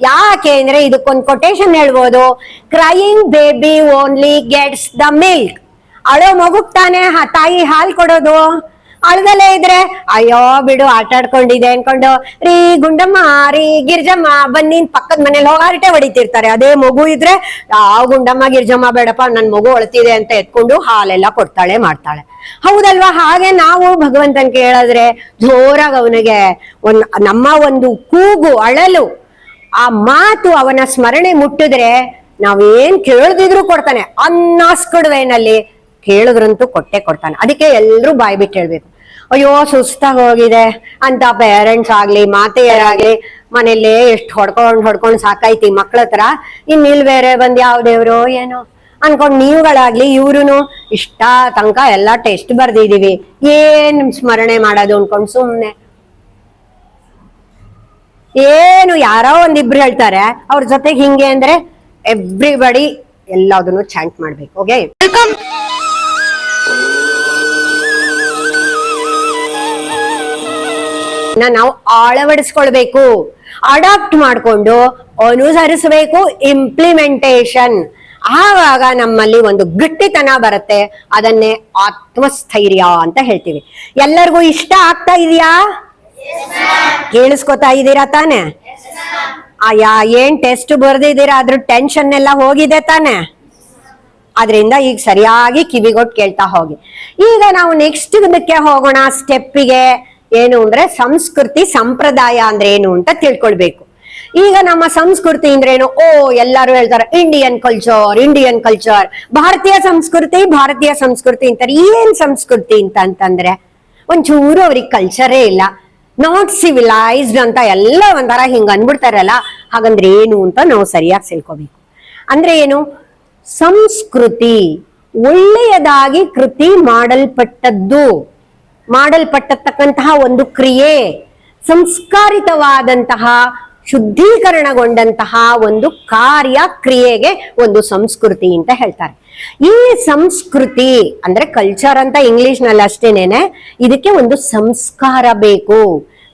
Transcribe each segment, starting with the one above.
ಯಾಕೆ ಅಂದ್ರೆ ಇದಕ್ಕೊಂದು ಕೊಟೇಶನ್ ಹೇಳ್ಬೋದು crying baby only gets the milk ಅಳೋ ಮಗುಗ್ ತಾನೆ ತಾಯಿ ಹಾಲ್ ಕೊಡೋದು. ಅಳದಲ್ಲೇ ಇದ್ರೆ, ಅಯ್ಯೋ, ಬಿಡು, ಆಟ ಆಡ್ಕೊಂಡಿದೆ ಅನ್ಕೊಂಡು, ರೀ ಗುಂಡಮ್ಮ, ರೀ ಗಿರ್ಜಮ್ಮ, ಬನ್ನಿ ಪಕ್ಕದ ಮನೇಲಿ ಹೋಗಿ ಹರಟೆ ಹೊಡಿತಿರ್ತಾರೆ. ಅದೇ ಮಗು ಇದ್ರೆ ಯಾವ ಗುಂಡಮ್ಮ, ಗಿರ್ಜಮ್ಮ, ಬೇಡಪ್ಪ, ನನ್ ಮಗು ಅಳ್ತಿದೆ ಅಂತ ಎತ್ಕೊಂಡು ಹಾಲೆಲ್ಲ ಕೊಡ್ತಾಳೆ, ಮಾಡ್ತಾಳೆ. ಹೌದಲ್ವಾ? ಹಾಗೆ ನಾವು ಭಗವಂತನ್ ಕೇಳಿದ್ರೆ ಜೋರಾಗಿ ಅವನಿಗೆ ಒಂದ್, ನಮ್ಮ ಒಂದು ಕೂಗು, ಅಳಲು ಆ ಮಾತು ಅವನ ಸ್ಮರಣೆ ಮುಟ್ಟಿದ್ರೆ ನಾವೇನ್ ಕೇಳದಿದ್ರು ಕೊಡ್ತಾನೆ. ಅನ್ನಾಸ್ಕಡ್ ವೇನಲ್ಲಿ ಕೇಳಿದ್ರಂತೂ ಕೊಟ್ಟೆ ಕೊಡ್ತಾನೆ. ಅದಕ್ಕೆ ಎಲ್ರೂ ಬಾಯ್ ಬಿಟ್ಟು ಹೇಳ್ಬೇಕು. ಅಯ್ಯೋ, ಸುಸ್ತಾಗಿ ಹೋಗಿದೆ. ಅಂತ ಪೇರೆಂಟ್ಸ್ ಆಗ್ಲಿ, ಮಾತೆಯರಾಗ್ಲಿ ಮನೇಲಿ ಎಷ್ಟು ಹೊಡ್ಕೊಂಡ್ ಹೊಡ್ಕೊಂಡ್ ಸಾಕಾಯ್ತಿ ಮಕ್ಳ ಹತ್ರ. ಇನ್ ಇಲ್ ಬೇರೆ ಬಂದ್ ಯಾವ ದೇವ್ರು ಏನೋ. ಅನ್ಕೊಂಡ್ ನೀವುಗಳಾಗ್ಲಿ ಇವ್ರು ಇಷ್ಟ, ತನಕ ಎಲ್ಲಾ ಟೆಸ್ಟ್ ಬರ್ದಿದೀವಿ. ಏನ್ ಸ್ಮರಣೆ ಮಾಡೋದು ಅನ್ಕೊಂಡ್ ಸುಮ್ನೆ. ಏನು ಯಾರೋ ಒಂದಿಬ್ರು ಹೇಳ್ತಾರೆ ಅವ್ರ ಜೊತೆಗೆ ಹಿಂಗೆ ಅಂದ್ರೆ ಎವ್ರಿಬಡಿ ಎಲ್ಲದನ್ನು ಚಾಂಟ್ ಮಾಡ್ಬೇಕು ಓಕೆ ನಾವು ಅಳವಡಿಸ್ಕೊಳ್ಬೇಕು ಅಡಾಪ್ಟ್ ಮಾಡ್ಕೊಂಡು ಅನುಸರಿಸಬೇಕು ಇಂಪ್ಲಿಮೆಂಟೇಶನ್ ಆವಾಗ ನಮ್ಮಲ್ಲಿ ಒಂದು ಗಟ್ಟಿತನ ಬರುತ್ತೆ ಅದನ್ನೇ ಆತ್ಮಸ್ಥೈರ್ಯ ಅಂತ ಹೇಳ್ತೀವಿ. ಎಲ್ಲರಿಗೂ ಇಷ್ಟ ಆಗ್ತಾ ಇದೆಯಾ? ಕೇಳಿಸ್ಕೊತಾ ಇದ್ದೀರಾ ತಾನೆ? ಅಯ್ಯ ಏನ್ ಟೆಸ್ಟ್ ಬರ್ದಿದ್ದೀರಾ? ಅದ್ರ ಟೆನ್ಷನ್ ಎಲ್ಲ ಹೋಗಿದೆ ತಾನೆ? ಅದರಿಂದ ಈಗ ಸರಿಯಾಗಿ ಕಿವಿಗೊಟ್ಟು ಕೇಳ್ತಾ ಹೋಗಿ. ಈಗ ನಾವು ನೆಕ್ಸ್ಟ್ ಇದಕ್ಕೆ ಹೋಗೋಣ. ಸ್ಟೆಪ್ಪಿಗೆ ಏನು ಅಂದ್ರೆ ಸಂಸ್ಕೃತಿ ಸಂಪ್ರದಾಯ ಅಂದ್ರೆ ಏನು ಅಂತ ತಿಳ್ಕೊಳ್ಬೇಕು. ಈಗ ನಮ್ಮ ಸಂಸ್ಕೃತಿ ಅಂದ್ರೆ ಏನು? ಓ, ಎಲ್ಲರೂ ಹೇಳ್ತಾರೆ ಇಂಡಿಯನ್ ಕಲ್ಚರ್ ಇಂಡಿಯನ್ ಕಲ್ಚರ್ ಭಾರತೀಯ ಸಂಸ್ಕೃತಿ ಭಾರತೀಯ ಸಂಸ್ಕೃತಿ ಅಂತಾರೆ. ಏನ್ ಸಂಸ್ಕೃತಿ ಅಂತ ಅಂತಂದ್ರೆ ಒಂಚೂರು ಅವ್ರಿಗೆ ಕಲ್ಚರೇ ಇಲ್ಲ. ನಾಟ್ ಸಿವಿಲೈಸ್ಡ್ ಅಂತ ಎಲ್ಲ ಒಂಥರ ಹಿಂಗ ಅನ್ಬಿಡ್ತಾರಲ್ಲ, ಹಾಗಂದ್ರೆ ಏನು ಅಂತ ನಾವು ಸರಿಯಾಗಿ ತಿಳ್ಕೊಬೇಕು. ಅಂದ್ರೆ ಏನು? ಸಂಸ್ಕೃತಿ ಒಳ್ಳೆಯದಾಗಿ ಕೃತಿ ಮಾಡಲ್ಪಟ್ಟದ್ದು, ಮಾಡಲ್ಪಟ್ಟತಕ್ಕಂತಹ ಒಂದು ಕ್ರಿಯೆ, ಸಂಸ್ಕಾರಿತವಾದಂತಹ, ಶುದ್ಧೀಕರಣಗೊಂಡಂತಹ ಒಂದು ಕಾರ್ಯ ಕ್ರಿಯೆಗೆ ಒಂದು ಸಂಸ್ಕೃತಿ ಅಂತ ಹೇಳ್ತಾರೆ. ಈ ಸಂಸ್ಕೃತಿ, ಅಂದ್ರೆ ಕಲ್ಚರ್ ಅಂತ ಇಂಗ್ಲಿಷ್ನಲ್ಲಿ ಅಷ್ಟೇನೇನೆ ಇದಕ್ಕೆ ಒಂದು ಸಂಸ್ಕಾರ ಬೇಕು.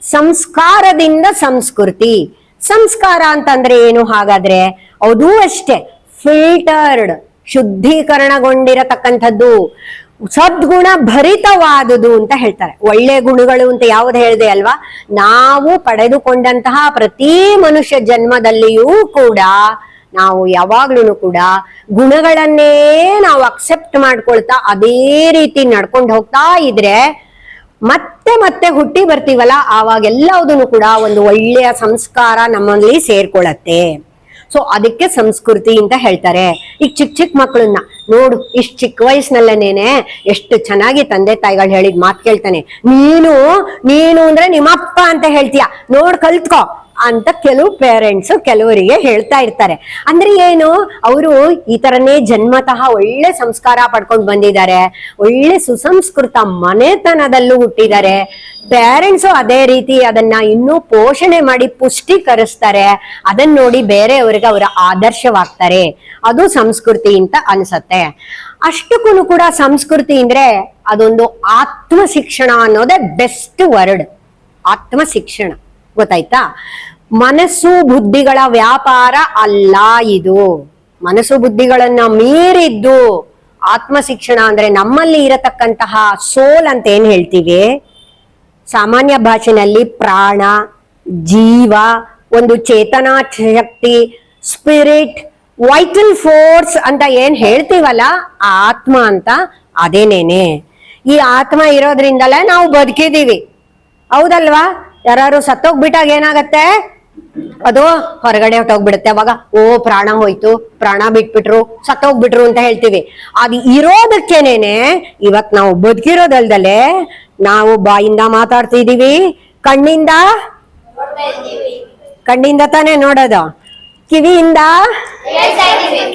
ಸಂಸ್ಕಾರದಿಂದ ಸಂಸ್ಕೃತಿ. ಸಂಸ್ಕಾರ ಅಂತಂದ್ರೆ ಏನು? ಹಾಗಾದ್ರೆ ಅದು ಅಷ್ಟೇ. ಫಿಲ್ಟರ್ಡ್ ಶುದ್ಧೀಕರಣಗೊಂಡಿರತಕ್ಕಂಥದ್ದು. ಸದ್ಗುಣ ಭರಿತವಾದುದು ಅಂತ ಹೇಳ್ತಾರೆ. ಒಳ್ಳೆ ಗುಣಗಳು ಅಂತ ಯಾವ್ದು ಹೇಳಿದೆ ಅಲ್ವಾ? ನಾವು ಪಡೆದುಕೊಂಡಂತಹ ಪ್ರತಿ ಮನುಷ್ಯ ಜನ್ಮದಲ್ಲಿಯೂ ಕೂಡ, ನಾವು ಯಾವಾಗ್ಲೂ ಕೂಡ ಗುಣಗಳನ್ನೇ ನಾವು ಅಕ್ಸೆಪ್ಟ್ ಮಾಡ್ಕೊಳ್ತಾ, ಅದೇ ರೀತಿ ನಡ್ಕೊಂಡು ಹೋಗ್ತಾ ಇದ್ರೆ ಮತ್ತೆ ಮತ್ತೆ ಹುಟ್ಟಿ ಬರ್ತೀವಲ್ಲ, ಆವಾಗ ಎಲ್ಲದನ್ನು ಕೂಡ ಒಂದು ಒಳ್ಳೆಯ ಸಂಸ್ಕಾರ ನಮ್ಮಲ್ಲಿ ಸೇರ್ಕೊಳತ್ತೆ ಸೊ ಅದಕ್ಕೆ ಸಂಸ್ಕೃತಿ ಅಂತ ಹೇಳ್ತಾರೆ. ಈಗ ಚಿಕ್ಕ ಚಿಕ್ಕ ಮಕ್ಕಳನ್ನ ನೋಡು, ಇಷ್ಟು ಚಿಕ್ಕ ವಯಸ್ಸಿನಲ್ಲೇನೆ ಎಷ್ಟು ಚೆನ್ನಾಗಿ ತಂದೆ ತಾಯಿಗಳು ಹೇಳಿದ್ ಮಾತು ಕೇಳ್ತಾನೆ. ನೀನು ನೀನು ಅಂದ್ರೆ ನಿಮ್ಮಪ್ಪ ಅಂತ ಹೇಳ್ತೀಯ. ನೋಡ್ ಕಲ್ತ್ಕೋ. ಅಂತ ಕೆಲವು ಪೇರೆಂಟ್ಸ್ ಕೆಲವರಿಗೆ ಹೇಳ್ತಾ ಇರ್ತಾರೆ. ಅಂದ್ರೆ ಏನು? ಅವರು ಈ ತರನೇ ಜನ್ಮತಃ ಒಳ್ಳೆ ಸಂಸ್ಕಾರ ಪಡ್ಕೊಂಡು ಬಂದಿದ್ದಾರೆ. ಒಳ್ಳೆ ಸುಸಂಸ್ಕೃತ ಮನೆತನದಲ್ಲೂ ಹುಟ್ಟಿದ್ದಾರೆ. ಪೇರೆಂಟ್ಸ್ ಅದೇ ರೀತಿ ಅದನ್ನ ಇನ್ನೂ ಪೋಷಣೆ ಮಾಡಿ ಪುಷ್ಟೀಕರಿಸ್ತಾರೆ. ಅದನ್ನ ನೋಡಿ ಬೇರೆಯವ್ರಿಗೆ ಅವರ ಆದರ್ಶವಾಗ್ತಾರೆ. ಅದು ಸಂಸ್ಕೃತಿ ಅಂತ ಅನ್ಸತ್ತೆ. ಅಷ್ಟಕ್ಕೂ ಕೂಡ ಸಂಸ್ಕೃತಿ ಅಂದ್ರೆ ಅದೊಂದು ಆತ್ಮ ಶಿಕ್ಷಣ ಅನ್ನೋದೇ ಬೆಸ್ಟ್ ವರ್ಡ್ ಆತ್ಮ ಶಿಕ್ಷಣ ಗೊತ್ತಾಯ್ತಾ? ಮನಸ್ಸು ಬುದ್ಧಿಗಳ ವ್ಯಾಪಾರ ಅಲ್ಲ ಇದು. ಮನಸ್ಸು ಬುದ್ಧಿಗಳನ್ನ ಮೀರಿದ್ದು ಆತ್ಮ ಶಿಕ್ಷಣ ಅಂದ್ರೆ ನಮ್ಮಲ್ಲಿ ಇರತಕ್ಕಂತಹ ಸೋಲ್ ಅಂತ ಏನ್ ಹೇಳ್ತೀವಿ? ಸಾಮಾನ್ಯ ಭಾಷೆನಲ್ಲಿ ಪ್ರಾಣ, ಜೀವ, ಒಂದು ಚೇತನಾ ಶಕ್ತಿ, ಸ್ಪಿರಿಟ್, ವೈಟಲ್ ಫೋರ್ಸ್ ಅಂತ ಏನ್ ಹೇಳ್ತೀವಲ್ಲ, ಆತ್ಮ ಅಂತ ಅದೇನೇನೆ. ಈ ಆತ್ಮ ಇರೋದ್ರಿಂದಲೇ ನಾವು ಬದುಕಿದೀವಿ ಹೌದಲ್ವಾ? ಯಾರು ಸತ್ತೋಗ್ಬಿಟ್ಟಾಗ ಏನಾಗತ್ತೆ? ಅದು ಹೊರಗಡೆ ಹೊಟ್ಟೋಗ್ಬಿಡುತ್ತೆ ಅವಾಗ ಓ ಪ್ರಾಣ ಹೋಯ್ತು. ಪ್ರಾಣ ಬಿಟ್ಬಿಟ್ರು. ಸತ್ತೋಗ್ಬಿಟ್ರು ಅಂತ ಹೇಳ್ತೀವಿ. ಅದು ಇರೋದಕ್ಕೇನೇನೆ ಇವತ್ ನಾವು ಬದುಕಿರೋದಲ್ದಲೆ ನಾವು ಬಾಯಿಂದ ಮಾತಾಡ್ತಿದೀವಿ. ಕಣ್ಣಿಂದ? ಕಣ್ಣಿಂದ ತಾನೇ ನೋಡೋದು. ಕಿವಿಯಿಂದ?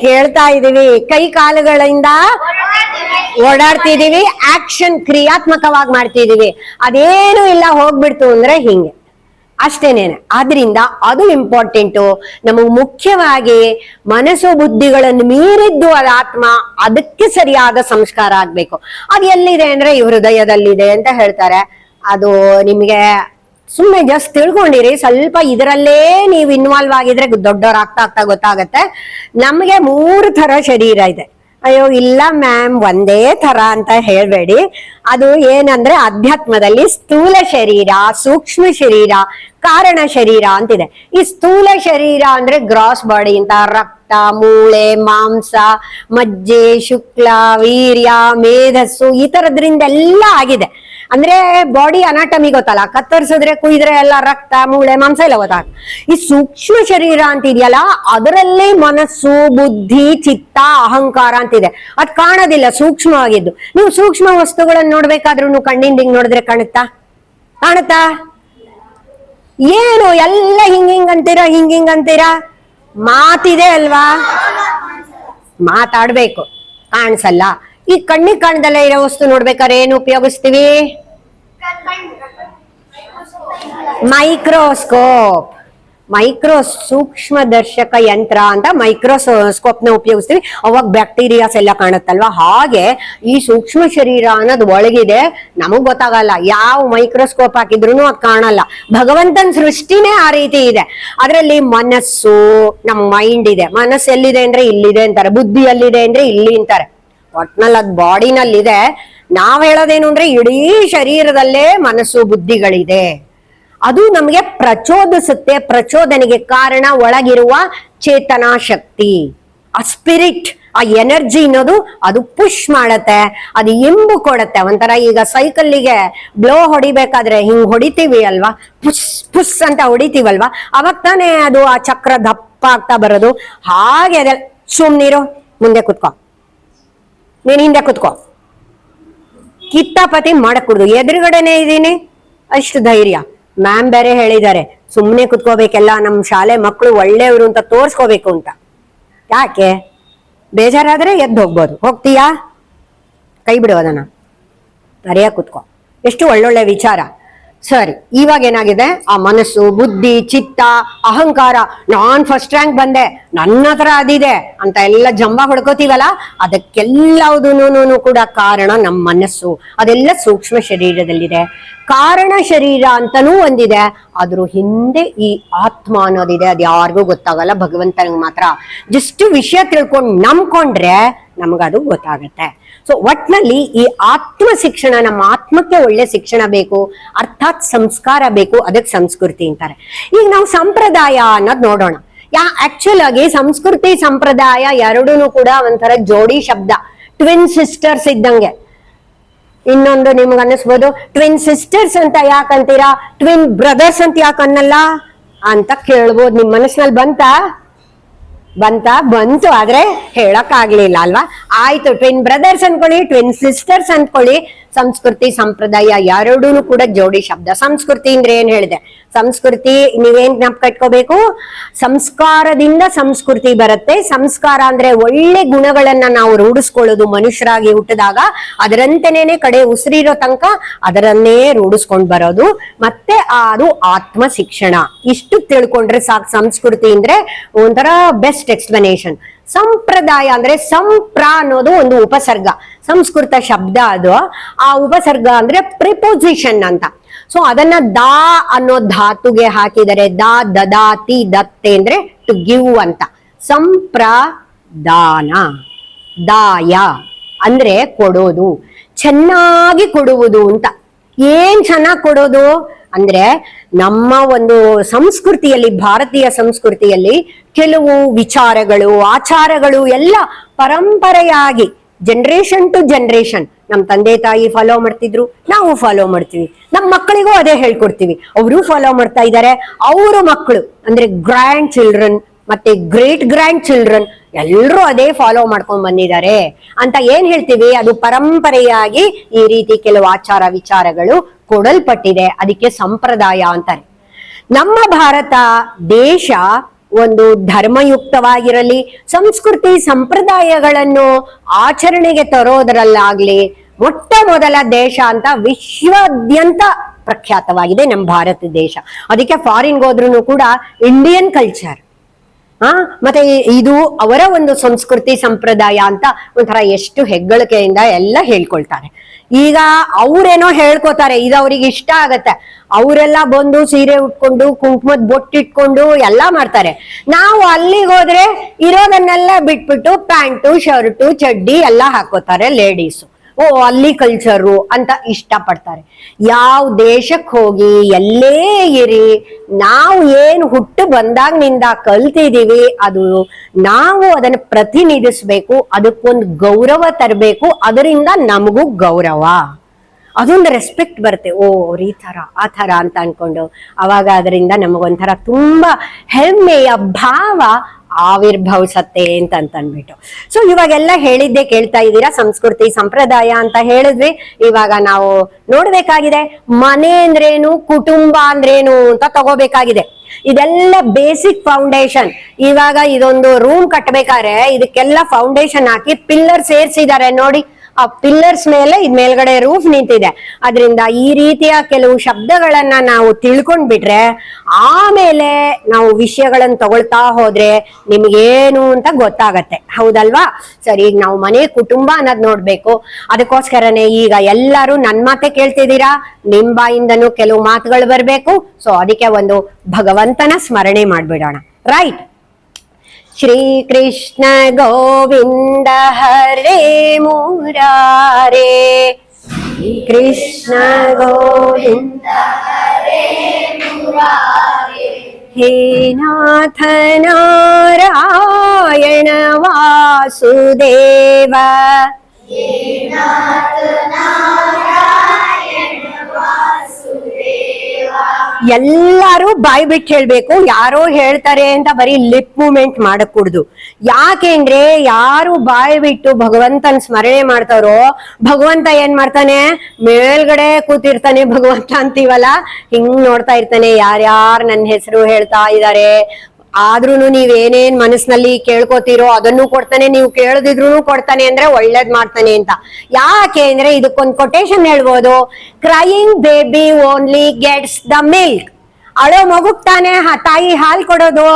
ಕೇಳ್ತಾ ಇದೀವಿ ಕೈ ಕಾಲುಗಳಿಂದ ಓಡಾಡ್ತಿದೀವಿ ಆಕ್ಷನ್ ಕ್ರಿಯಾತ್ಮಕವಾಗಿ ಮಾಡ್ತಿದೀವಿ ಅದೇನು ಇಲ್ಲ, ಹೋಗ್ಬಿಡ್ತು ಅಂದ್ರೆ ಹಿಂಗೆ. ಅಷ್ಟೇನೆ ಆದ್ರಿಂದ ಅದು ಇಂಪಾರ್ಟೆಂಟು ನಮಗೆ ಮುಖ್ಯವಾಗಿ ಮನಸ್ಸು ಬುದ್ಧಿಗಳನ್ನು ಮೀರಿದ್ದು ಅದ ಆತ್ಮ, ಅದಕ್ಕೆ ಸರಿಯಾದ ಸಂಸ್ಕಾರ ಆಗ್ಬೇಕು. ಅದು ಎಲ್ಲಿದೆ ಅಂದ್ರೆ ಈ ಹೃದಯದಲ್ಲಿದೆ ಅಂತ ಹೇಳ್ತಾರೆ. ಅದು ನಿಮಗೆ ಸುಮ್ಮನೆ ಜಸ್ಟ್ ತಿಳ್ಕೊಂಡಿರಿ, ಸ್ವಲ್ಪ ಇದರಲ್ಲೇ ನೀವು ಇನ್ವಾಲ್ವ್ ಆಗಿದ್ರೆ ದೊಡ್ಡವ್ರು ಆಗ್ತಾ ಆಗ್ತಾ ಗೊತ್ತಾಗತ್ತೆ. ನಮಗೆ ಮೂರು ತರ ಶರೀರ ಇದೆ. ಅಯ್ಯೋ, ಇಲ್ಲ ಮ್ಯಾಮ್ ಒಂದೇ ತರ ಅಂತ ಹೇಳ್ಬೇಡಿ. ಅದು ಏನಂದ್ರೆ ಅಧ್ಯಾತ್ಮದಲ್ಲಿ ಸ್ಥೂಲ ಶರೀರ, ಸೂಕ್ಷ್ಮ ಶರೀರ, ಕಾರಣ ಶರೀರ ಅಂತಿದೆ. ಈ ಸ್ಥೂಲ ಶರೀರ ಅಂದ್ರೆ ಗ್ರಾಸ್ ಬಾಡಿ ಅಂತ ರಕ್ತ, ಮೂಳೆ, ಮಾಂಸ, ಮಜ್ಜೆ, ಶುಕ್ಲ, ವೀರ್ಯ, ಮೇಧಸ್ಸು ಈ ತರದ್ರಿಂದ ಎಲ್ಲ ಆಗಿದೆ. ಅಂದ್ರೆ ಬಾಡಿ ಅನಾಟಮಿ ಗೊತ್ತಲ್ಲ, ಕತ್ತರಿಸಿದ್ರೆ ಕುಯ್ದ್ರೆ ಎಲ್ಲ ರಕ್ತ, ಮೂಳೆ, ಮಾಂಸ ಎಲ್ಲ ಗೊತ್ತಾಗ ಈ ಸೂಕ್ಷ್ಮ ಶರೀರ ಅಂತಿದೆಯಲ್ಲ, ಅದರಲ್ಲೇ ಮನಸ್ಸು, ಬುದ್ಧಿ, ಚಿತ್ತ, ಅಹಂಕಾರ ಅಂತಿದೆ. ಅದ್ ಕಾಣೋದಿಲ್ಲ, ಸೂಕ್ಷ್ಮವಾಗಿದ್ದು. ನೀವು ಸೂಕ್ಷ್ಮ ವಸ್ತುಗಳನ್ನ ನೋಡ್ಬೇಕಾದ್ರೂ ಕಣ್ಣಿಂದ ಹಿಂಗ್ ನೋಡಿದ್ರೆ ಕಾಣುತ್ತಾ? ಕಾಣುತ್ತಾ? ಏನು, ಎಲ್ಲ ಹಿಂಗ್ ಹಿಂಗ್ ಅಂತೀರಾ, ಹಿಂಗ್ ಹಿಂಗ್ ಅಂತೀರಾ? ಮಾತಿದೆ ಅಲ್ವಾ? ಮಾತಾಡ್ಬೇಕು. ಕಾಣಿಸಲ್ಲ. ಈ ಕಣ್ಣಿಗೆ ಕಾಣದಲ್ಲೇ ಇರೋ ವಸ್ತು ನೋಡ್ಬೇಕಾದ್ರೆ ಏನು ಉಪಯೋಗಿಸ್ತೀವಿ? ಮೈಕ್ರೋಸ್ಕೋಪ್. ಮೈಕ್ರೋ ಸೂಕ್ಷ್ಮ ದರ್ಶಕ ಯಂತ್ರ ಅಂತ ಮೈಕ್ರೋಸ್ಕೋಪ್ನ ಉಪಯೋಗಿಸ್ತೀವಿ. ಅವಾಗ ಬ್ಯಾಕ್ಟೀರಿಯಾಸ್ ಎಲ್ಲ ಕಾಣುತ್ತಲ್ವಾ? ಹಾಗೆ ಈ ಸೂಕ್ಷ್ಮ ಶರೀರ ಅನ್ನೋದು ಒಳಗಿದೆ. ನಮಗ್ ಗೊತ್ತಾಗಲ್ಲ. ಯಾವ ಮೈಕ್ರೋಸ್ಕೋಪ್ ಹಾಕಿದ್ರು ಅದು ಕಾಣಲ್ಲ. ಭಗವಂತನ ಸೃಷ್ಟಿನೇ ಆ ರೀತಿ ಇದೆ. ಅದರಲ್ಲಿ ಮನಸ್ಸು, ನಮ್ಮ ಮೈಂಡ್ ಇದೆ. ಮನಸ್ಸು ಎಲ್ಲಿದೆ ಅಂದ್ರೆ ಇಲ್ಲಿದೆ ಅಂತಾರೆ. ಬುದ್ಧಿ ಎಲ್ಲಿದೆ ಅಂದ್ರೆ ಇಲ್ಲಿ ಅಂತಾರೆ. ಒಟ್ನಲ್ಲಿ ಅದ್ ಬಾಡಿನಲ್ಲಿದೆ. ನಾವ್ ಹೇಳೋದೇನು ಅಂದ್ರೆ ಇಡೀ ಶರೀರದಲ್ಲೇ ಮನಸ್ಸು ಬುದ್ಧಿಗಳಿದೆ. ಅದು ನಮಗೆ ಪ್ರಚೋದಿಸುತ್ತೆ. ಪ್ರಚೋದನೆಗೆ ಕಾರಣ ಒಳಗಿರುವ ಚೇತನಾ ಶಕ್ತಿ. ಆ ಸ್ಪಿರಿಟ್ ಆ ಎನರ್ಜಿ ಅನ್ನೋದು ಅದು ಪುಷ್ ಮಾಡತ್ತೆ. ಅದು ಇಂಬು ಕೊಡತ್ತೆ. ಒಂಥರ ಈಗ ಸೈಕಲ್ಲಿಗೆ ಬ್ಲೋ ಹೊಡಿಬೇಕಾದ್ರೆ ಹಿಂಗ್ ಹೊಡಿತೀವಿ ಅಲ್ವಾ? ಪುಷ್ ಪುಷ್ ಅಂತ ಹೊಡಿತೀವಲ್ವಾ? ಅವಾಗ ತಾನೇ ಅದು ಆ ಚಕ್ರ ದಪ್ಪ ಆಗ್ತಾ ಬರೋದು. ಹಾಗೆ ಅದೇ ಸುಮ್ನಿರೋ, ಮುಂದೆ ಕುತ್ಕೋ. ನೀನ್ ಹಿಂದೆ ಕುತ್ಕೋ. ಕಿತ್ತಾಪತಿ ಮಾಡಕೂಡ್ದು. ಎದುರುಗಡೆನೆ ಇದ್ದೀನಿ. ಅಷ್ಟು ಧೈರ್ಯ. ಮ್ಯಾಮ್ ಬೇರೆ ಹೇಳಿದ್ದಾರೆ ಸುಮ್ಮನೆ ಕುತ್ಕೋಬೇಕೆಲ್ಲ ನಮ್ಮ ಶಾಲೆ ಮಕ್ಕಳು ಒಳ್ಳೆಯವರು ಅಂತ ತೋರ್ಸ್ಕೋಬೇಕು ಅಂತ. ಯಾಕೆ? ಬೇಜಾರಾದ್ರೆ ಎದ್ದು ಹೋಗ್ಬೋದು. ಹೋಗ್ತೀಯಾ? ಕೈ ಬಿಡು ಅದನ್ನ. ಸರಿಯಾಗಿ ಕುತ್ಕೋ. ಎಷ್ಟು ಒಳ್ಳೊಳ್ಳೆ ವಿಚಾರ. ಸರಿ ಇವಾಗ ಏನಾಗಿದೆ? ಆ ಮನಸ್ಸು, ಬುದ್ಧಿ, ಚಿತ್ತ, ಅಹಂಕಾರ, ನಾನ್ ಫಸ್ಟ್ ರ್ಯಾಂಕ್ ಬಂದೆ. ನನ್ನ ಹತ್ರ ಅದಿದೆ ಅಂತ ಎಲ್ಲ ಜಂಬ ಹೊಡ್ಕೋತೀವಲ್ಲ? ಅದಕ್ಕೆಲ್ಲದೂ ಕೂಡ ಕಾರಣ ನಮ್ಮ ಮನಸ್ಸು. ಅದೆಲ್ಲ ಸೂಕ್ಷ್ಮ ಶರೀರದಲ್ಲಿದೆ. ಕಾರಣ ಶರೀರ ಅಂತನೂ ಒಂದಿದೆ. ಅದ್ರ ಹಿಂದೆ ಈ ಆತ್ಮ ಅನ್ನೋದಿದೆ. ಅದು ಯಾರಿಗೂ ಗೊತ್ತಾಗಲ್ಲ. ಭಗವಂತನಿಗೆ ಮಾತ್ರ. ಜಸ್ಟ್ ವಿಷಯ ತಿಳ್ಕೊಂಡು ನಂಬ್ಕೊಂಡ್ರೆ ನಮಗದು ಗೊತ್ತಾಗತ್ತೆ. ಸೊ ಒಟ್ನಲ್ಲಿ ಈ ಆತ್ಮ ಶಿಕ್ಷಣ, ನಮ್ಮ ಆತ್ಮಕ್ಕೆ ಒಳ್ಳೆ ಶಿಕ್ಷಣ ಬೇಕು, ಅರ್ಥಾತ್ ಸಂಸ್ಕಾರ ಬೇಕು, ಅದಕ್ಕೆ ಸಂಸ್ಕೃತಿ ಅಂತಾರೆ. ಈಗ ನಾವು ಸಂಪ್ರದಾಯ ಅನ್ನೋದು ನೋಡೋಣ. ಯಾ ಆಕ್ಚುಲ್ ಆಗಿ ಸಂಸ್ಕೃತಿ ಸಂಪ್ರದಾಯ ಎರಡೂ ಕೂಡ ಒಂಥರ ಜೋಡಿ ಶಬ್ದ. ಟ್ವಿನ್ ಸಿಸ್ಟರ್ಸ್ ಇದ್ದಂಗೆ. ಇನ್ನೊಂದು ನಿಮ್ಗೆ ಅನ್ನಿಸ್ಬೋದು ಟ್ವಿನ್ ಸಿಸ್ಟರ್ಸ್ ಅಂತ ಯಾಕಂತೀರಾ ಟ್ವಿನ್ ಬ್ರದರ್ಸ್ ಅಂತ ಯಾಕೆ ಅನ್ನಲ್ಲ? ಅಂತ ಕೇಳ್ಬೋದು. ನಿಮ್ ಮನಸ್ಸಿನಲ್ಲಿ ಬಂತಾ? ಬಂತ? ಬಂತು ಆದ್ರೆ ಹೇಳಕ್ ಆಗ್ಲಿಲ್ಲ ಅಲ್ವಾ? ಆಯ್ತು ಟ್ವಿನ್ ಬ್ರದರ್ಸ್ ಅನ್ಕೊಳ್ಳಿ ಟ್ವಿನ್ ಸಿಸ್ಟರ್ಸ್ ಅನ್ಕೊಳ್ಳಿ ಸಂಸ್ಕೃತಿ ಸಂಪ್ರದಾಯ ಎರಡೂ ಕೂಡ ಜೋಡಿ ಶಬ್ದ. ಸಂಸ್ಕೃತಿ ಅಂದ್ರೆ ಏನ್ ಹೇಳಿದೆ? ಸಂಸ್ಕೃತಿ ನೀವೇನ್ ಜ್ಞಾಪಕ ಕಟ್ಕೋಬೇಕು ಸಂಸ್ಕಾರದಿಂದ ಸಂಸ್ಕೃತಿ ಬರುತ್ತೆ. ಸಂಸ್ಕಾರ ಅಂದ್ರೆ ಒಳ್ಳೆ ಗುಣಗಳನ್ನ ನಾವು ರೂಢಿಸ್ಕೊಳ್ಳೋದು ಮನುಷ್ಯರಾಗಿ ಹುಟ್ಟಿದಾಗ ಅದರಂತೆನೇನೆ ಕಡೆ ಉಸಿರಿರೋ ತನಕ ಅದರನ್ನೇ ರೂಢಿಸ್ಕೊಂಡ್ ಬರೋದು. ಮತ್ತೆ ಅದು ಆತ್ಮ ಶಿಕ್ಷಣ ಇಷ್ಟು ತಿಳ್ಕೊಂಡ್ರೆ ಸಾಕು. ಸಂಸ್ಕೃತಿ ಅಂದ್ರೆ ಒಂಥರ ಬೆಸ್ಟ್ ಎಕ್ಸ್ಪ್ಲನೇಷನ್ ಸಂಪ್ರದಾಯ ಅಂದ್ರೆ ಸಂಪ್ರ ಅನ್ನೋದು ಒಂದು ಉಪಸರ್ಗ, ಸಂಸ್ಕೃತ ಶಬ್ದ ಅದು. ಆ ಉಪಸರ್ಗ ಅಂದ್ರೆ ಪ್ರಿಪೋಸಿಷನ್ ಅಂತ. ಸೊ ಅದನ್ನ ದಾ ಅನ್ನೋ ಧಾತುಗೆ ಹಾಕಿದರೆ ದಾ ದದಾತಿ ದತ್ತೆ ಅಂದ್ರೆ ಟು ಗಿವ್ ಅಂತ. ಸಂಪ್ರದಾನ, ದಾಯ ಅಂದ್ರೆ ಕೊಡೋದು, ಚೆನ್ನಾಗಿ ಕೊಡುವುದು ಅಂತ. ಏನ್ ಚೆನ್ನಾಗಿ ಕೊಡೋದು ಅಂದ್ರೆ ನಮ್ಮ ಒಂದು ಸಂಸ್ಕೃತಿಯಲ್ಲಿ, ಭಾರತೀಯ ಸಂಸ್ಕೃತಿಯಲ್ಲಿ ಕೆಲವು ವಿಚಾರಗಳು, ಆಚಾರಗಳು ಎಲ್ಲ ಪರಂಪರೆಯಾಗಿ ಜನರೇಷನ್ ಟು ಜನರೇಷನ್ ನಮ್ಮ ತಂದೆ ತಾಯಿ ಫಾಲೋ ಮಾಡ್ತಿದ್ರು, ನಾವು ಫಾಲೋ ಮಾಡ್ತೀವಿ. ನಮ್ಮ ಮಕ್ಕಳಿಗೂ ಅದೇ ಹೇಳ್ಕೊಡ್ತೀವಿ. ಅವರು ಫಾಲೋ ಮಾಡ್ತಾ ಇದ್ದಾರೆ. ಅವರ ಮಕ್ಕಳು, ಅಂದ್ರೆ ಗ್ರ್ಯಾಂಡ್ ಚಿಲ್ಡ್ರನ್ ಮತ್ತೆ ಗ್ರೇಟ್ ಗ್ರ್ಯಾಂಡ್ ಚಿಲ್ಡ್ರನ್ ಎಲ್ಲರೂ ಅದೇ ಫಾಲೋ ಮಾಡ್ಕೊಂಡ್ ಬಂದಿದ್ದಾರೆ. ಅಂತ ಏನ್ ಹೇಳ್ತೀವಿ? ಅದು ಪರಂಪರೆಯಾಗಿ ಈ ರೀತಿ ಕೆಲವು ಆಚಾರ ವಿಚಾರಗಳು ಕೊಡಲ್ಪಟ್ಟಿದೆ, ಅದಕ್ಕೆ ಸಂಪ್ರದಾಯ ಅಂತಾರೆ. ನಮ್ಮ ಭಾರತ ದೇಶ ಒಂದು ಧರ್ಮಯುಕ್ತವಾಗಿರಲಿ, ಸಂಸ್ಕೃತಿ ಸಂಪ್ರದಾಯಗಳನ್ನು ಆಚರಣೆಗೆ ತರೋದರಲ್ಲಾಗ್ಲಿ ಮೊಟ್ಟ ಮೊದಲ ದೇಶ ಅಂತ ವಿಶ್ವಾದ್ಯಂತ ಪ್ರಖ್ಯಾತವಾಗಿದೆ ನಮ್ಮ ಭಾರತ ದೇಶ. ಅದಕ್ಕೆ ಫಾರಿನ್ ಹೋದ್ರು ಕೂಡ ಇಂಡಿಯನ್ ಕಲ್ಚರ್ ಆ, ಮತ್ತೆ ಇದು ಅವರ ಒಂದು ಸಂಸ್ಕೃತಿ ಸಂಪ್ರದಾಯ ಅಂತ ಒಂಥರ ಎಷ್ಟು ಹೆಗ್ಗಳಿಕೆಯಿಂದ ಎಲ್ಲ ಹೇಳ್ಕೊಳ್ತಾರೆ. ಈಗ ಅವ್ರೇನೋ ಹೇಳ್ಕೊತಾರೆ, ಇದು ಅವ್ರಿಗೆ ಇಷ್ಟ ಆಗತ್ತೆ. ಅವರೆಲ್ಲ ಬಂದು ಸೀರೆ ಉಟ್ಕೊಂಡು, ಕುಂಕುಮದ ಬೊಟ್ಟಿಟ್ಕೊಂಡು ಎಲ್ಲಾ ಮಾಡ್ತಾರೆ. ನಾವು ಅಲ್ಲಿಗೆ ಹೋದ್ರೆ ಇರೋದನ್ನೆಲ್ಲ ಬಿಟ್ಬಿಟ್ಟು ಪ್ಯಾಂಟು, ಶರ್ಟು, ಚಡ್ಡಿ ಎಲ್ಲ ಹಾಕೋತಾರೆ ಲೇಡೀಸು ಓ, ಅಲ್ಲಿ ಕಲ್ಚರು ಅಂತ ಇಷ್ಟಪಡ್ತಾರೆ. ಯಾವ ದೇಶಕ್ಕೆ ಹೋಗಿ, ಎಲ್ಲೇ ಇರಿ, ನಾವು ಏನು ಹುಟ್ಟು ಬಂದಾಗಿನಿಂದ ಕಲ್ತಿದ್ದೀವಿ ಅದು ನಾವು ಅದನ್ನ ಪ್ರತಿನಿಧಿಸ್ಬೇಕು, ಅದಕ್ಕೊಂದು ಗೌರವ ತರಬೇಕು, ಅದರಿಂದ ನಮಗೂ ಗೌರವ. ಅದೊಂದು ರೆಸ್ಪೆಕ್ಟ್ ಬರುತ್ತೆ. ಓ, ಅವ್ರು ಈ ಥರ, ಆ ಥರ ಅಂತ ಅನ್ಕೊಂಡು. ಅವಾಗ ಅದರಿಂದ ನಮಗೊಂಥರ ತುಂಬ ಹೆಮ್ಮೆಯ ಭಾವ ಆವಿರ್ಭವಿಸತ್ತೆ ಅಂತ ಅಂತ ಅನ್ಬಿಟ್ಟು ಸೊ ಇವಾಗೆಲ್ಲ ಹೇಳಿದ್ದೆ ಕೇಳ್ತಾ ಇದ್ದೀರಾ, ಸಂಸ್ಕೃತಿ ಸಂಪ್ರದಾಯ ಅಂತ ಹೇಳಿದ್ವಿ. ಇವಾಗ ನಾವು ನೋಡ್ಬೇಕಾಗಿದೆ, ಮನೆ ಅಂದ್ರೇನು, ಕುಟುಂಬ ಅಂದ್ರೇನು ಅಂತ ತಗೋಬೇಕಾಗಿದೆ. ಇದೆಲ್ಲ ಬೇಸಿಕ್ ಫೌಂಡೇಶನ್ ಇವಾಗ ಇದೊಂದು ರೂಮ್ ಕಟ್ಟಬೇಕಾದ್ರೆ ಇದಕ್ಕೆಲ್ಲ ಫೌಂಡೇಶನ್ ಹಾಕಿ ಪಿಲ್ಲರ್ ಸೇರ್ಸಿದ್ದಾರೆ ನೋಡಿ. ಆ ಪಿಲ್ಲರ್ಸ್ ಮೇಲೆ ಇದ್ ಮೇಲ್ಗಡೆ ರೂಫ್ ನಿಂತಿದೆ. ಅದರಿಂದ ಈ ರೀತಿಯ ಕೆಲವು ಶಬ್ದಗಳನ್ನ ನಾವು ತಿಳ್ಕೊಂಡ್ಬಿಟ್ರೆ ಆಮೇಲೆ ನಾವು ವಿಷಯಗಳನ್ನ ತಗೊಳ್ತಾ ಹೋದ್ರೆ ನಿಮ್ಗೇನು ಅಂತ ಗೊತ್ತಾಗತ್ತೆ. ಹೌದಲ್ವಾ? ಸರಿ, ಈಗ ನಾವು ಮನೆ ಕುಟುಂಬ ಅನ್ನೋದ್ ನೋಡ್ಬೇಕು. ಅದಕ್ಕೋಸ್ಕರನೇ ಈಗ ಎಲ್ಲರೂ ನನ್ ಮಾತೆ ಕೇಳ್ತಿದ್ದೀರಾ? ನಿಮ್ ಬಾಯಿಂದನೂ ಕೆಲವು ಮಾತುಗಳು ಬರ್ಬೇಕು. ಸೊ ಅದಕ್ಕೆ ಒಂದು ಭಗವಂತನ ಸ್ಮರಣೆ ಮಾಡ್ಬಿಡೋಣ. ರೈಟ್ ശ്രീകൃഷ്ണ ഗോവിന്ദ ഹരേ മുരാരേ. കൃഷ്ണ ഗോവിന്ദ ഹേ നാഥ നാരായണ വാസുദേവ. ഹേ നാഥ നാരായണ ಎಲ್ಲರೂ ಬಾಯಿ ಬಿಟ್ಟು ಹೇಳ್ಬೇಕು. ಯಾರೋ ಹೇಳ್ತಾರೆ ಅಂತ ಬರೀ ಲಿಪ್ ಮೂಮೆಂಟ್ ಮಾಡಕೂಡ್ದು. ಯಾಕೆಂದ್ರೆ ಯಾರು ಬಾಯಿ ಬಿಟ್ಟು ಭಗವಂತನ ಸ್ಮರಣೆ ಮಾಡ್ತಾರೋ, ಭಗವಂತ ಏನ್ ಮಾಡ್ತಾನೆ? ಮೇಲ್ಗಡೆ ಕೂತಿರ್ತಾನೆ ಭಗವಂತ ಅಂತೀವಲ್ಲ? ಹಿಂಗ್ ನೋಡ್ತಾ ಇರ್ತಾನೆ. ಯಾರ್ಯಾರು ನನ್ನ ಹೆಸರು ಹೇಳ್ತಾ ಇದಾರೆ? ಆದ್ರೂನು ನೀವೇನೇನ್ ಮನಸ್ಸಿನಲ್ಲಿ ಕೇಳ್ಕೊತೀರೋ ಅದನ್ನು ಕೊಡ್ತಾನೆ, ನೀವು ಕೇಳದಿದ್ರು ಕೊಡ್ತಾನೆ ಅಂದ್ರೆ ಒಳ್ಳೇದ್ ಮಾಡ್ತಾನೆ ಅಂತ. ಯಾಕೆ ಅಂದ್ರೆ ಇದಕ್ಕೊಂದ್ ಕೊಟೇಶನ್ ಹೇಳ್ಬೋದು crying baby only gets the milk ಅಳೋ ಮಗುಗ್ ತಾನೆ ತಾಯಿ ಹಾಲ್ ಕೊಡೋದು?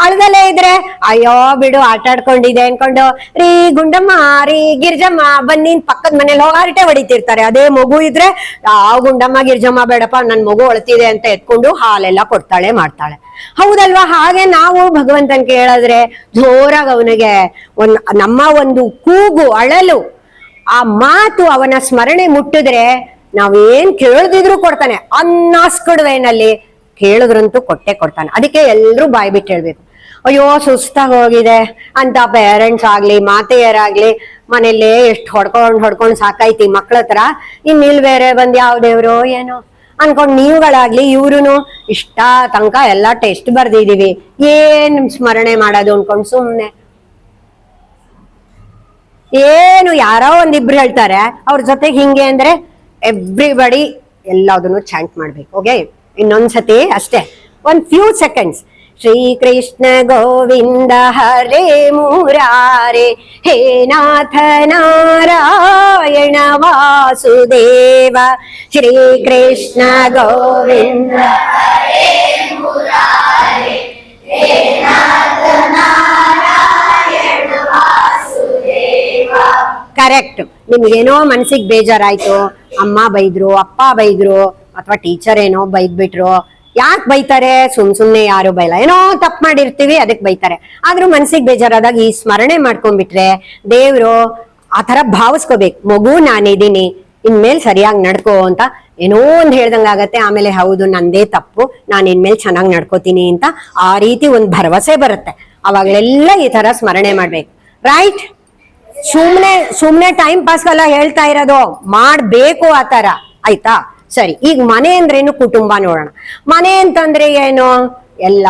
ಅಳ್ದಲ್ಲೇ ಇದ್ರೆ, ಅಯ್ಯೋ, ಬಿಡು, ಆಟ ಆಡ್ಕೊಂಡಿದೆ ಅನ್ಕೊಂಡು, ರೀ, ಗುಂಡಮ್ಮ, ರೀ, ಗಿರ್ಜಮ್ಮ, ಬನ್ನಿ ಪಕ್ಕದ ಮನೇಲಿ ಹೋಗಿ ಹರಟೆ ಹೊಡಿತಿರ್ತಾರೆ. ಅದೇ ಮಗು ಇದ್ರೆ, ಆ, ಗುಂಡಮ್ಮ, ಗಿರ್ಜಮ್ಮ, ಬೇಡಪ್ಪ, ನನ್ ಮಗು ಅಳ್ತಿದೆ ಅಂತ ಎತ್ಕೊಂಡು ಹಾಲೆಲ್ಲ ಕೊಡ್ತಾಳೆ, ಮಾಡ್ತಾಳೆ. ಹೌದಲ್ವಾ? ಹಾಗೆ ನಾವು ಭಗವಂತನ್ ಕೇಳಿದ್ರೆ ಜೋರಾಗಿ ಅವನಿಗೆ ಒಂದ್, ನಮ್ಮ ಒಂದು ಕೂಗು, ಅಳಲು, ಆ ಮಾತು ಅವನ ಸ್ಮರಣೆ ಮುಟ್ಟಿದ್ರೆ ನಾವೇನ್ ಕೇಳದಿದ್ರು ಕೊಡ್ತಾನೆ. ಅನ್ನಾಸ್ಕಡ್ ವೇನಲ್ಲಿ ಕೇಳಿದ್ರಂತೂ ಕೊಟ್ಟೆ ಕೊಡ್ತಾನೆ. ಅದಕ್ಕೆ ಎಲ್ರೂ ಬಾಯ್ ಬಿಟ್ಟು ಹೇಳ್ಬೇಕು. ಅಯ್ಯೋ ಸುಸ್ತಾಗಿ ಹೋಗಿದೆ ಅಂತ ಪೇರೆಂಟ್ಸ್ ಆಗ್ಲಿ, ಮಾತೆಯರಾಗ್ಲಿ ಮನೇಲಿ ಎಷ್ಟು ಹೊಡ್ಕೊಂಡ್ ಹೊಡ್ಕೊಂಡ್ ಸಾಕಾಯ್ತಿ ಮಕ್ಳ ಹತ್ರ. ಇನ್ನಿಲ್ ಬೇರೆ ಬಂದ್ ಯಾವ ದೇವ್ರು, ಏನೋ? ಅನ್ಕೊಂಡ್ ನೀವುಗಳಾಗ್ಲಿ ಇವ್ರು ಇಷ್ಟ ತನಕ ಎಲ್ಲಾ ಟೆಸ್ಟ್ ಬರ್ದಿದೀವಿ. ಏನ್ ಸ್ಮರಣೆ ಮಾಡೋದು ಅನ್ಕೊಂಡ್ ಸುಮ್ನೆ. ಏನು ಯಾರೋ ಒಂದಿಬ್ರು ಹೇಳ್ತಾರೆ, ಅವ್ರ ಜೊತೆಗೆ ಹಿಂಗೆ ಅಂದ್ರೆ ಎವ್ರಿಬಡಿ ಎಲ್ಲದನ್ನು ಚಾಂಟ್ ಮಾಡ್ಬೇಕು ಓಕೆ ಇನ್ನೊಂದ್ಸತಿ ಅಷ್ಟೇ. ಒಂದ್ ಫ್ಯೂ ಸೆಕೆಂಡ್ಸ್ ಶ್ರೀಕೃಷ್ಣ ಗೋವಿಂದ ಹರೇ ಮುರಾರೆ, ಹೇ ನಾಥ ನಾರಾಯಣ ವಾಸುದೇವ, ಶ್ರೀಕೃಷ್ಣ ಗೋವಿಂದ ಕರೆಕ್ಟ್ ನಿಮ್ಗೇನೋ ಮನ್ಸಿಗೆ ಬೇಜಾರಾಯ್ತು, ಅಮ್ಮ ಬೈದ್ರು, ಅಪ್ಪ ಬೈದ್ರು, ಅಥವಾ ಟೀಚರ್ ಏನೋ ಬೈದ್ಬಿಟ್ರು ಯಾಕೆ ಬೈತಾರೆ? ಸುಮ್ ಸುಮ್ನೆ ಯಾರು ಬೈಲ್ಲ. ಏನೋ ತಪ್ಪು ಮಾಡಿರ್ತೀವಿ, ಅದಕ್ಕೆ ಬೈತಾರೆ. ಆದ್ರೂ ಮನ್ಸಿಗೆ ಬೇಜಾರಾದಾಗ ಈ ಸ್ಮರಣೆ ಮಾಡ್ಕೊಂಡ್ಬಿಟ್ರೆ ದೇವ್ರು ಆ ತರ ಭಾವಿಸ್ಕೋಬೇಕು. ಮಗು ನಾನಿದ್ದೀನಿ ಇನ್ಮೇಲೆ ಸರಿಯಾಗಿ ನಡ್ಕೋ ಅಂತ ಏನೋ ಒಂದ್ ಹೇಳ್ದಂಗಾಗತ್ತೆ ಆಮೇಲೆ ಹೌದು, ನಂದೇ ತಪ್ಪು. ನಾನು ಇನ್ಮೇಲೆ ಚೆನ್ನಾಗಿ ನಡ್ಕೋತೀನಿ ಅಂತ ಆ ರೀತಿ ಒಂದ್ ಭರವಸೆ ಬರುತ್ತೆ. ಅವಾಗಲೆಲ್ಲ ಈ ತರ ಸ್ಮರಣೆ ಮಾಡ್ಬೇಕು. ರೈಟ್ ಸುಮ್ನೆ ಸುಮ್ನೆ ಟೈಮ್ ಪಾಸ್ಗೆಲ್ಲ ಹೇಳ್ತಾ ಇರೋದು. ಮಾಡ್ಬೇಕು ಆ ತರ ಆಯ್ತಾ? ಸರಿ ಈಗ ಮನೆ ಅಂದ್ರೇನು ಕುಟುಂಬ ನೋಡೋಣ. ಮನೆ ಅಂತಂದ್ರೆ ಏನು? ಎಲ್ಲ